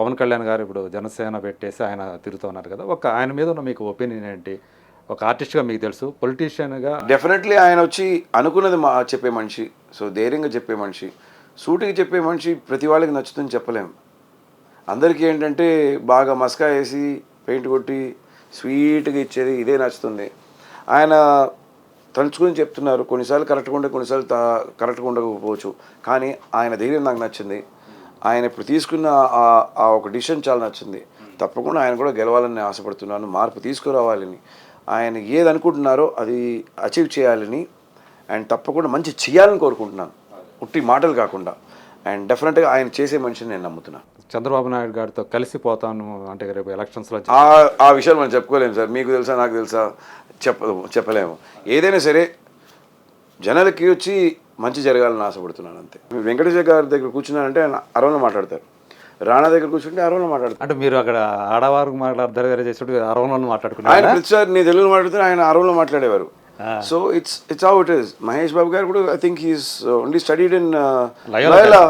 పవన్ కళ్యాణ్ గారు ఇప్పుడు జనసేన పెట్టేసి ఆయన తిరుగుతున్నారు కదా. ఒక ఆయన మీద ఉన్న మీకు ఒపీనియన్ ఏంటి? ఒక ఆర్టిస్ట్గా మీకు తెలుసు పొలిటీషియన్గా డెఫినెట్లీ ఆయన వచ్చి అనుకున్నది మా చెప్పే మనిషి సో ధైర్యంగా చెప్పే మనిషి సూటికి చెప్పే మనిషి ప్రతి వాళ్ళకి నచ్చుతుంది చెప్పలేము అందరికీ ఏంటంటే బాగా మస్కా వేసి పెయింట్ కొట్టి స్వీట్గా ఇచ్చేది ఇదే నచ్చుతుంది. ఆయన తలుచుకుని చెప్తున్నారు కొన్నిసార్లు కరెక్ట్గా ఉండే కొన్నిసార్లు తా- కరెక్ట్గా ఉండకపోవచ్చు. కానీ ఆయన ధైర్యం నాకు నచ్చింది. ఆయన ఇప్పుడు తీసుకున్న ఆ- ఒక డిసిషన్ చాలా నచ్చింది. తప్పకుండా ఆయన కూడా గెలవాలని నేను ఆశపడుతున్నాను. మార్పు తీసుకురావాలని. ఆయన ఏది అనుకుంటున్నారో అది అచీవ్ చేయాలని అండ్ తప్పకుండా మంచి చేయాలని కోరుకుంటున్నాను. ఉట్టి మాటలు కాకుండా. అండ్ డెఫినెట్గా ఆయన చేసే మనిషిని నేను నమ్ముతున్నాను. చంద్రబాబు నాయుడు గారితో కలిసిపోతాను అంటే రేపు ఎలక్షన్స్లో ఆ విషయాలు మనం చెప్పుకోలేము సార్. మీకు తెలుసా నాకు తెలుసా? చెప్ప చెప్పలేము. ఏదైనా సరే జనాలకి వచ్చి మంచి జరగాలని ఆశపడుతున్నాను అంతే. వెంకటేశ్వర గారి దగ్గర కూర్చున్నారంటే ఆయన అరవలో మాట్లాడతారు. రాణా దగ్గర కూర్చుంటే అరవలో మాట్లాడతారు. అంటే మీరు అక్కడ ఆడవారు మాట్లాడతారు వేరే చేసి అరవలో ఆయన మాట్లాడుకున్నారు ప్రతిసారి నేను తెలుగులో మాట్లాడితే ఆయన అరవలో మాట్లాడేవారు. So it's it's how it is Mahesh Babu garu కూడా I think he's only studied in Loyola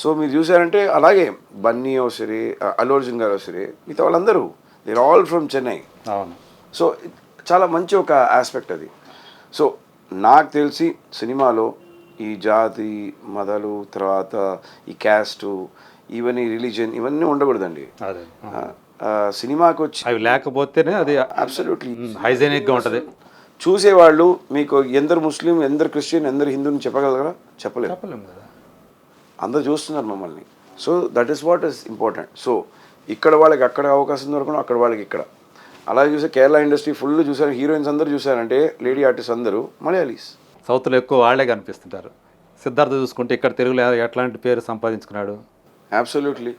so మీరు చూసారంటే అలాగే బన్నీ సరే అల్లు అర్జున్ గారు సరే మిగతా వాళ్ళందరూ దేర్ ఆల్ ఫ్రమ్ చెన్నై అవును. సో చాలా మంచి ఒక ఆస్పెక్ట్ అది. సో నాకు తెలిసి సినిమాలో ఈ జాతి మతాలు తర్వాత ఈ క్యాస్ట్ ఇవన్నీ రిలీజన్ ఇవన్నీ ఉండకూడదండి. సినిమాకి వచ్చి అవి లేకపోతేనే అది అబ్సల్యూట్లీ హైజెనిక్గా ఉంటుంది. చూసేవాళ్ళు మీకు ఎందరు ముస్లిం ఎందరు క్రిస్టియన్ ఎందరు హిందూని చెప్పగలరా? చెప్పలేము కదా. అందరు చూస్తున్నారు మమ్మల్ని. So that is what is important so ఇక్కడ వాళ్ళకి అక్కడ అవకాశం దొరకడం అక్కడ వాళ్ళకి ఇక్కడ. అలాగే చూస్తే కేరళ ఇండస్ట్రీ ఫుల్ చూసారు హీరోయిన్స్ అందరూ చూసారంటే లేడీ ఆర్టిస్ట్ అందరూ మలయాళీస్. సౌత్లో ఎక్కువ వాళ్ళే కనిపిస్తుంటారు. సిద్ధార్థ చూసుకుంటే ఇక్కడ తెలుగులో ఎట్లాంటి పేరు సంపాదించుకున్నాడు. అబ్సల్యూట్లీ